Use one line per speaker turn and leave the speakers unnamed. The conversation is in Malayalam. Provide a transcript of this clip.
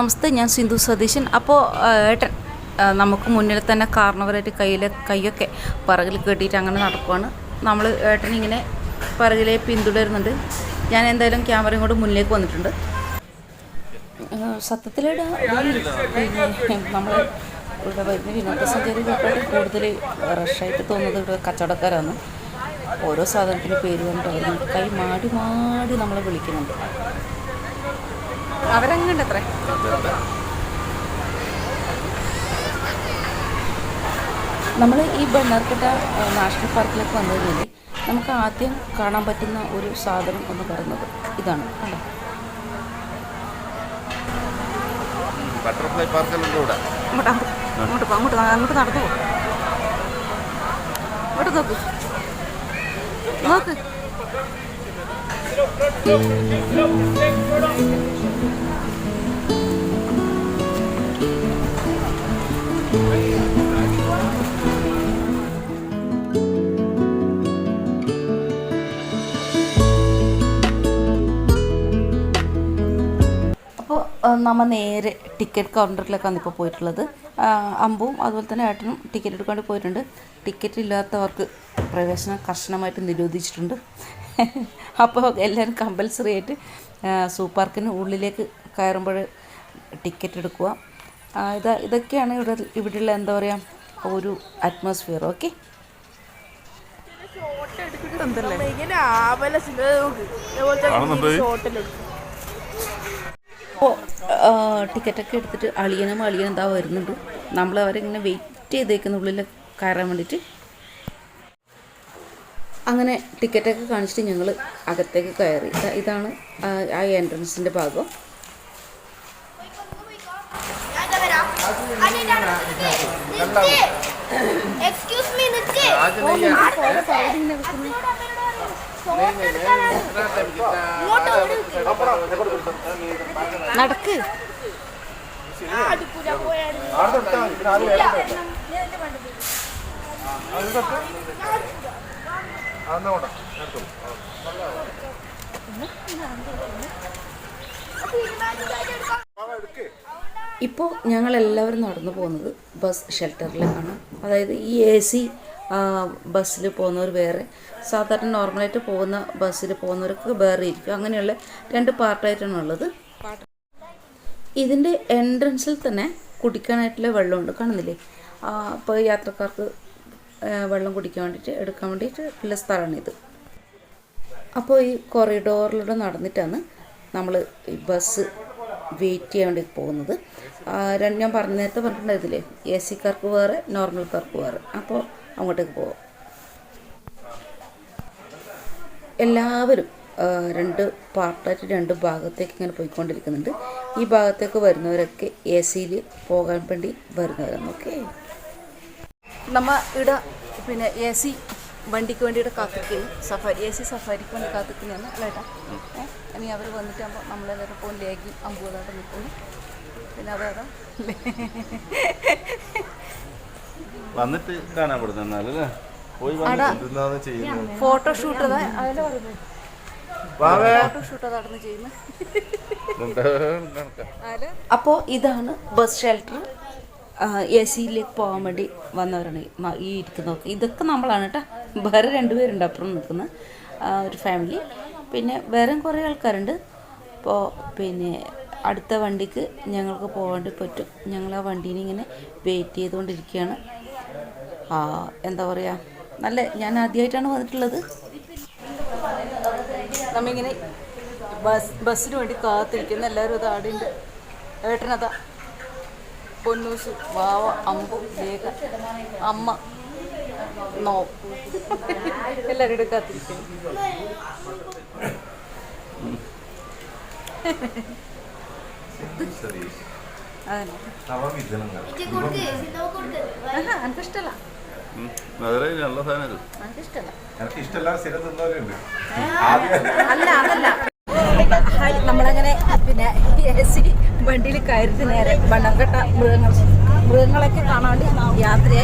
നമസ്തേ ഞാൻ സിന്ധു സതീശൻ. അപ്പോൾ ഏട്ടൻ നമുക്ക് മുന്നിൽ തന്നെ കാർണവരായിട്ട് കയ്യിൽ കൈയൊക്കെ പിറകിൽ കെട്ടിയിട്ട് അങ്ങനെ നടക്കുവാണ്. നമ്മൾ ഏട്ടൻ ഇങ്ങനെ പിറകിലെ പിന്തുടരുന്നുണ്ട്. ഞാൻ എന്തായാലും ക്യാമറയും കൂടെ മുന്നിലേക്ക് വന്നിട്ടുണ്ട്. സത്യത്തിൽ പിന്നെ നമ്മൾ ഇവിടെ വരുന്ന വിനോദസഞ്ചാരികളെക്കാട്ടും കൂടുതൽ റഷായിട്ട് തോന്നുന്നത് ഇവിടെ കച്ചവടക്കാരാണ്. ഓരോ സാധനത്തിന് പേര് കൊണ്ട് അവർ കൈ മാടി മാടി നമ്മളെ വിളിക്കുന്നുണ്ട്. അവരങ്ങണ്ടത്രേ? നമ്മൾ ഈ ബണ്ണാർക്കട്ട നാഷണൽ പാർക്കിലേക്ക് വന്നു കഴിഞ്ഞാൽ നമുക്ക് ആദ്യം കാണാൻ പറ്റുന്ന ഒരു സാധനം എന്ന് പറയുന്നത് ഇതാണ്. കണ്ടോ?
ബട്ടർഫ്ലൈ പാർക്കെല്ലാം ഇവിടെ.
അങ്ങോട്ട് അങ്ങോട്ട് അങ്ങോട്ട് നടന്നു. ഇങ്ങോട്ട് നോക്ക്. നോക്ക്. അപ്പോൾ നമ്മൾ നേരെ ടിക്കറ്റ് കൗണ്ടറിലേക്കാണ് ഇപ്പോൾ പോയിട്ടുള്ളത്. അമ്പും അതുപോലെ തന്നെ ഏട്ടനും ടിക്കറ്റ് എടുക്കാണ്ട് പോയിട്ടുണ്ട്. ടിക്കറ്റ് ഇല്ലാത്തവർക്ക് പ്രവേശനം കർശനമായിട്ട് നിരോധിച്ചിട്ടുണ്ട്. അപ്പോൾ എല്ലാവരും കമ്പൽസറി ആയിട്ട് സൂപ്പർ സൂ പാർക്കിന് ഉള്ളിലേക്ക് കയറുമ്പോൾ ടിക്കറ്റ് എടുക്കുക. ഇത് ഇതൊക്കെയാണ് ഇവിടെ ഇവിടെയുള്ള എന്താ പറയുക ഒരു അറ്റ്മോസ്ഫിയർ ഓക്കെ അപ്പോൾ ടിക്കറ്റൊക്കെ എടുത്തിട്ട് അളിയനും അളിയനും എന്താ വരുന്നുണ്ട്. നമ്മൾ ഇങ്ങനെ വെയിറ്റ് ചെയ്തേക്കുന്ന ഉള്ളിൽ കയറാൻ വേണ്ടിയിട്ട് അങ്ങനെ ടിക്കറ്റൊക്കെ കാണിച്ചിട്ട് ഞങ്ങൾ അകത്തേക്ക് കയറി. ഇതാണ് ആ, എൻട്രൻസിന്റെ ഭാഗം.
എക്സ്ക്യൂസ് മീ
നടക്ക്.
ആ
ഇപ്പോൾ ഞങ്ങൾ എല്ലാവരും നടന്നു പോകുന്നത് ബസ് ഷെൽട്ടറിലേക്കാണ് അതായത് ഈ എ സി ബസ്സിൽ പോകുന്നവർ വേറെ സാധാരണ നോർമലായിട്ട് പോകുന്ന ബസ്സിൽ പോകുന്നവർക്ക് വേറെ ഇരിക്കും. അങ്ങനെയുള്ള രണ്ട് പാർട്ടായിട്ടാണ് ഉള്ളത്. ഇതിന്റെ എൻട്രൻസിൽ തന്നെ കുടിക്കാനായിട്ടുള്ള വെള്ളമുണ്ട്. കാണുന്നില്ലേ? അപ്പോൾ യാത്രക്കാർക്ക് വെള്ളം കുടിക്കാൻ വേണ്ടിയിട്ട് എടുക്കാൻ വേണ്ടിയിട്ട് ഉള്ള സ്ഥലമാണിത്. അപ്പോൾ ഈ കൊറിഡോറിലൂടെ നടന്നിട്ടാണ് നമ്മൾ ഈ ബസ് വെയിറ്റ് ചെയ്യാൻ വേണ്ടി പോകുന്നത്. രണ്ട് ഞാൻ പറഞ്ഞ നേരത്തെ പറഞ്ഞിട്ടുണ്ടായിരുന്നില്ലേ? എ സിക്കാർക്ക് വേറെ നോർമൽ കാർക്ക് വേറെ. അപ്പോൾ അങ്ങോട്ടേക്ക് പോകാം എല്ലാവരും രണ്ട് പാർട്ടായിട്ട് രണ്ട് ഭാഗത്തേക്ക് ഇങ്ങനെ പോയിക്കൊണ്ടിരിക്കുന്നുണ്ട്. ഈ ഭാഗത്തേക്ക് വരുന്നവരൊക്കെ എ സിയിൽ പോകാൻ വേണ്ടി വരുന്നവരാണ്. ഓക്കെ നമ്മ ഇവിടെ പിന്നെ എ സി വണ്ടിക്ക് വേണ്ടിയിട്ട് കാത്തിക്കുകയും സഫാരി എ സി സഫാരിക്ക് വേണ്ടി കാത്തിക്കുന്നതാണ് അല്ലേട്ടാ? ഇനി അവർ വന്നിട്ടാകുമ്പോൾ നമ്മളെല്ലാവരും പോകും ലേഗി അമ്പൂതായിട്ട് നിൽക്കുന്നു. പിന്നെ അതാ
വന്നിട്ട് കാണാൻ പെടുന്ന ഫോട്ടോ ഷൂട്ട്
അപ്പോ ഇതാണ് ബസ് ഷെൽട്ടർ. എ സിയിലേക്ക് പോകാൻ വേണ്ടി വന്നവരാണ് ഈ ഇരിക്കുന്നതൊക്കെ ഇതൊക്കെ നമ്മളാണ് കേട്ടോ വേറെ രണ്ടുപേരുണ്ട് അപ്പുറം നിൽക്കുന്ന ഒരു ഫാമിലി പിന്നെ വേറെ കുറേ ആൾക്കാരുണ്ട്. അപ്പോൾ പിന്നെ അടുത്ത വണ്ടിക്ക് ഞങ്ങൾക്ക് പോകാണ്ട് പറ്റും. ഞങ്ങൾ ആ വണ്ടീനെ ഇങ്ങനെ വെയിറ്റ് ചെയ്തുകൊണ്ടിരിക്കുകയാണ്. എന്താ പറയുക നല്ല ഞാൻ ആദ്യമായിട്ടാണ് വന്നിട്ടുള്ളത്. നമ്മിങ്ങനെ ബസ് ബസ്സിന് വേണ്ടി കാത്തിരിക്കുന്ന എല്ലാവരും അത് ആടുണ്ട് ഏട്ടനതാ. പൊന്നൂസ് വാവ അമ്പു ലേഖ അമ്മ നോ. എല്ലാവരും.
മധുര നല്ല
അല്ല അതല്ല. നമ്മളങ്ങനെ പിന്നെ എ സി വണ്ടിയിൽ കയറി നേരെ വണ്ണംകെട്ട മൃഗങ്ങൾ മൃഗങ്ങളൊക്കെ കാണാണ്ട് വേണ്ടി